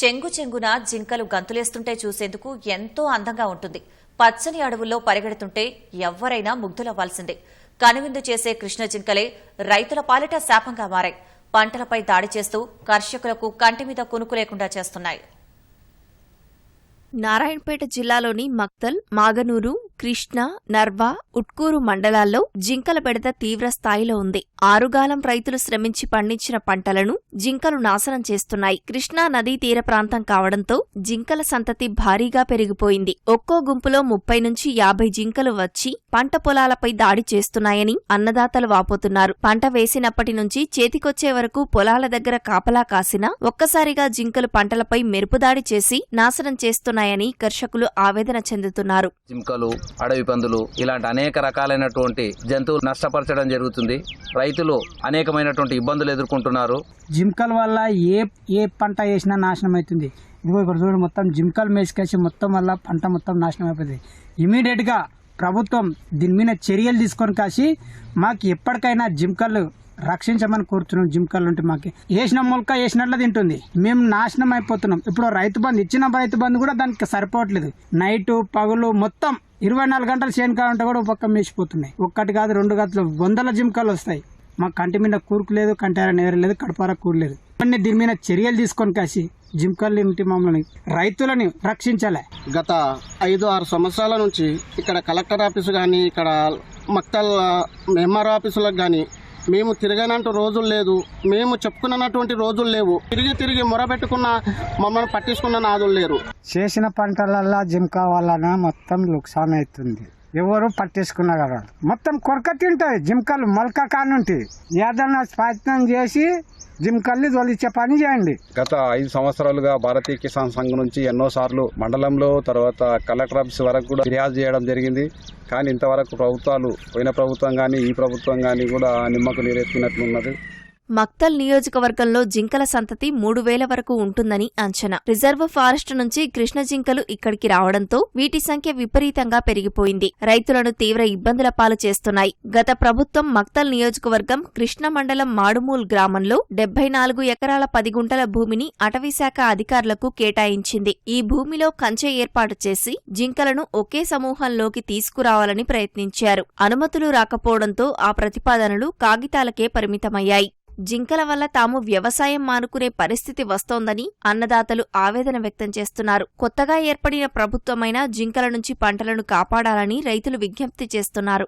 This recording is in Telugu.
చెంగు చెంగున జింకలు గంతులేస్తుంటే చూసేందుకు ఎంతో అందంగా ఉంటుంది. పచ్చని అడవుల్లో పరిగెడుతుంటే ఎవ్వరైనా ముగ్ధులవ్వాల్సిందే. కనువిందు చేసే కృష్ణ జింకలే రైతుల పాలిట శాపంగా మారాయి. పంటలపై దాడి చేస్తూ కర్షకులకు కంటి మీద కునుకు లేకుండా చేస్తున్నాయి. నారాయణపేట జిల్లాలోని మక్తల్ మాగనూరు కృష్ణ నర్వా ఉట్కూరు మండలాల్లో జింకల బెడద తీవ్ర స్థాయిలో ఉంది. ఆరుగాలం రైతులు శ్రమించి పండించిన పంటలను జింకలు నాశనం చేస్తున్నాయి. కృష్ణా నదీ తీర ప్రాంతం కావడంతో జింకల సంతతి భారీగా పెరిగిపోయింది. ఒక్కో గుంపులో ముప్పై నుంచి యాభై జింకలు వచ్చి పంట పొలాలపై దాడి చేస్తున్నాయని అన్నదాతలు వాపోతున్నారు. పంట వేసినప్పటి నుంచి చేతికొచ్చే వరకు పొలాల దగ్గర కాపలా కాసినా ఒక్కసారిగా జింకలు పంటలపై మెరుపుదాడి చేసి నాశనం చేస్తున్నాయని కర్షకులు ఆవేదన చెందుతున్నారు. జింకలు అడవి పందులు ఇలాంటి అనేక రకాలైనటువంటి జంతువులు నష్టపరచడం జరుగుతుంది. రైతులు అనేకమైనటువంటి ఇబ్బందులు ఎదుర్కొంటున్నారు. జింకల వల్ల ఏ ఏ పంట వేసినా నాశనం అవుతుంది. ఇదిగో ఇక్కడ చూడండి మొత్తం జింకలు మేసుకేసి మొత్తం వల్ల పంట మొత్తం నాశనం అయిపోతుంది ఇమీడియట్గా ప్రభుత్వం దీని మీద చర్యలు తీసుకొని కాసి మాకు ఎప్పటికైనా జింకలు రక్షించమని కోరుతున్నాం. జింకలు ఉంటే మాకు వేసిన మొలక వేసినట్లు తింటుంది. మేము నాశనం అయిపోతున్నాం. ఇప్పుడు రైతు బంధు ఇచ్చిన రైతు బంధు కూడా దానికి సరిపోవట్లేదు. నైట్ పగులు మొత్తం ఇరవై నాలుగు గంటలు చేను కావాలంటే కూడా ఒక పక్క మేసిపోతున్నాయి. ఒక్కటి కాదు రెండు గంటలు వందల జింకలు వస్తాయి. మా కంటి మీద కూరుకు లేదు కంటార నేర లేదు కడపార కూరలేదు ఇవన్నీ దీని మీద చర్యలు తీసుకొని కాసి జింకల్ని ఇంటి మమ్మల్ని రైతులని రక్షించాలి. గత ఐదు ఆరు సంవత్సరాల నుంచి ఇక్కడ కలెక్టర్ ఆఫీసు కానీ ఇక్కడ మక్తల్ ఎంఆర్ ఆఫీసులకు కానీ మేము తిరగనంటూ రోజులు లేదు. మేము చెప్పుకున్నటువంటి రోజులు లేవు. తిరిగి తిరిగి మొరబెట్టుకున్న మమ్మల్ని పట్టించుకున్న నాదులు లేరు. చేసిన పంటలల్లా జింకా వలన మొత్తం నుక్సాన్ అవుతుంది. ఎవరు పట్టించుకున్నారు మొత్తం కొరక తింటాయి జింకలు మొలక కానుంటాయి ఏదన్నా ప్రయత్నం చేసి జింకల్ని తొలిచ్చే పని చేయండి. గత ఐదు సంవత్సరాలుగా భారతీయ కిసాన్ సంఘ్ నుంచి ఎన్నో సార్లు మండలంలో తర్వాత కలెక్టర్ ఆఫీస్ వరకు కూడా ఫిర్యాదు చేయడం జరిగింది. కానీ ఇంతవరకు ప్రభుత్వాలు పోయిన ప్రభుత్వం కానీ ఈ ప్రభుత్వం కానీ కూడా నిమ్మకు నీరెత్తినట్లున్నది. మక్తల్ నియోజకవర్గంలో జింకల సంతతి మూడు వేల వరకు ఉంటుందని అంచనా. రిజర్వ్ ఫారెస్ట్ నుంచి కృష్ణ జింకలు ఇక్కడికి రావడంతో వీటి సంఖ్య విపరీతంగా పెరిగిపోయింది. రైతులను తీవ్ర ఇబ్బందుల పాలు చేస్తున్నాయి. గత ప్రభుత్వం మక్తల్ నియోజకవర్గం కృష్ణ మండలం మాడుమూల్ గ్రామంలో డెబ్బై నాలుగు ఎకరాల పది గుంటల భూమిని అటవీశాఖ అధికారులకు కేటాయించింది. ఈ భూమిలో కంచె ఏర్పాటు చేసి జింకలను ఒకే సమూహంలోకి తీసుకురావాలని ప్రయత్నించారు. అనుమతులు రాకపోవడంతో ఆ ప్రతిపాదనలు కాగితాలకే పరిమితమయ్యాయి. జింకల వల్ల తాము వ్యవసాయం మానుకునే పరిస్థితి వస్తోందని అన్నదాతలు ఆవేదన వ్యక్తం చేస్తున్నారు. కొత్తగా ఏర్పడిన ప్రభుత్వమైన జింకల నుంచి పంటలను కాపాడాలని రైతులు విజ్ఞప్తి చేస్తున్నారు.